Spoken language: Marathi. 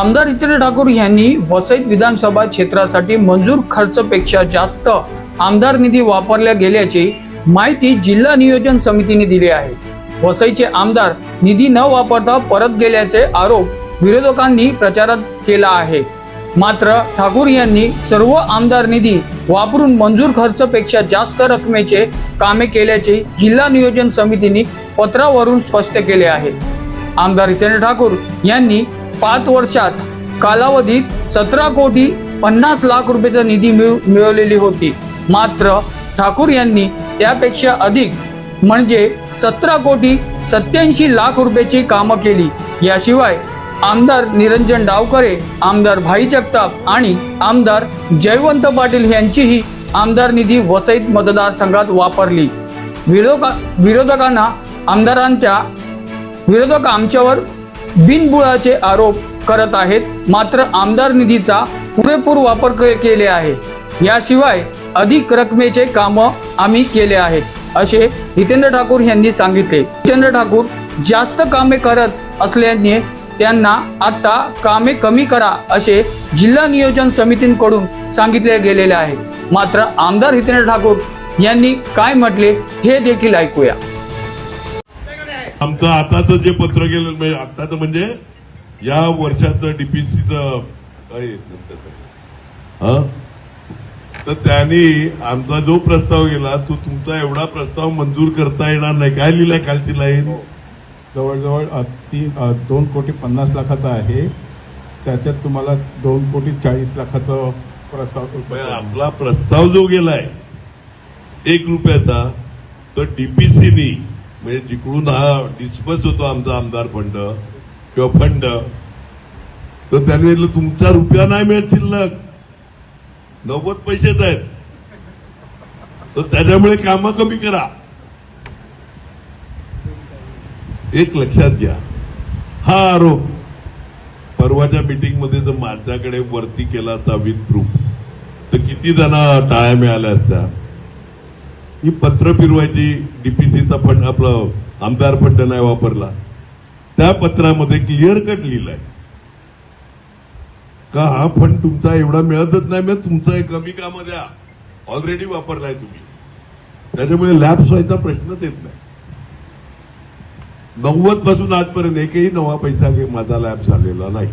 आमदार हितेंद्र ठाकूर यांनी वसईत विधानसभा क्षेत्रासाठी मंजूर खर्चपेक्षा जास्त आमदार निधी वापरल्या गेल्याची माहिती जिल्हा नियोजन समितीने दिली आहे. वसईचे आमदार निधी न वापरता परत गेल्याचे आरोप विरोधकांनी प्रचारात केला आहे. मात्र ठाकूर यांनी सर्व आमदार निधी वापरून मंजूर खर्चपेक्षा जास्त रकमेचे कामे केल्याचे जिल्हा नियोजन समितीने पत्रावरून स्पष्ट केले आहे. आमदार हितेंद्र ठाकूर यांनी पाच वर्षात कालावधीत सतरा कोटी पन्नास लाख रुपयाचा निधी मिळवलेली होती. मात्र ठाकूर यांनी त्यापेक्षा अधिक म्हणजे सतरा कोटी सत्याऐंशी लाख रुपयाची कामं केली. याशिवाय आमदार निरंजन डावकरे आमदार भाई जगताप आणि आमदार जयवंत पाटील यांचीही आमदार निधी वसईत मतदारसंघात वापरली. विरोधका विरोधकांना आमदारांच्या विरोधक आमच्यावर बिनबुळाचे आरोप करत आहेत. मात्र आमदार निधीचा पुरेपूर वापर के- केले आहे. याशिवाय अधिक रकमेचे कामं आम्ही केले आहेत असे हितेंद्र ठाकूर यांनी सांगितले. हितेंद्र ठाकूर जास्त कामे करत असल्याने त्यांना आता कामे कमी करा असे जिल्हा नियोजन समितींकडून सांगितले गेलेले आहे. मात्र आमदार हितेंद्र ठाकूर यांनी काय म्हटले हे देखील ऐकूया. आमचं आताचं जे पत्र गेलं म्हणजे आताचं म्हणजे या वर्षाचं डीपीसीचं तर त्यांनी आमचा जो प्रस्ताव गेला तो तुमचा एवढा प्रस्ताव मंजूर करता येणार नाही. काय लिहिलाय खालची लाईन? जवळजवळ अ, तीन अ, दोन कोटी पन्नास लाखाचा आहे. त्याच्यात तुम्हाला दोन कोटी चाळीस लाखाचं प्रस्ताव आपला प्रस्ताव जो गेलाय एक रुपयाचा तो डीपीसीनी म्हणजे जिकडून हा डिस्पस होतो आमचा आमदार फंड किंवा फंड तर त्याने तुमचा रुपया नाही मिळत शिल्लक. नव्वद पैसेच आहेत. तर त्याच्यामुळे कामं कमी करा. एक लक्षात घ्या. हा आरोप परवाच्या मीटिंगमध्ये जर माझ्याकडे वरती केला असता विथ प्रूफ तर किती जण टाळ्या मिळाल्या असत्या. ही पत्र फिरवायची डीपीसीचा फंड आपला आमदार फंड नाही वापरला. त्या पत्रामध्ये क्लिअर कट लिहिलाय. का हा फंड तुमचा एवढा मिळतच नाही मग तुमचा कमी कामं द्या. ऑलरेडी वापरलाय तुम्ही. त्याच्यामुळे लॅब्स व्हायचा प्रश्नच येत नाही. नव्वदपासून आजपर्यंत एकही नवा पैसा माझा लॅब झालेला नाही.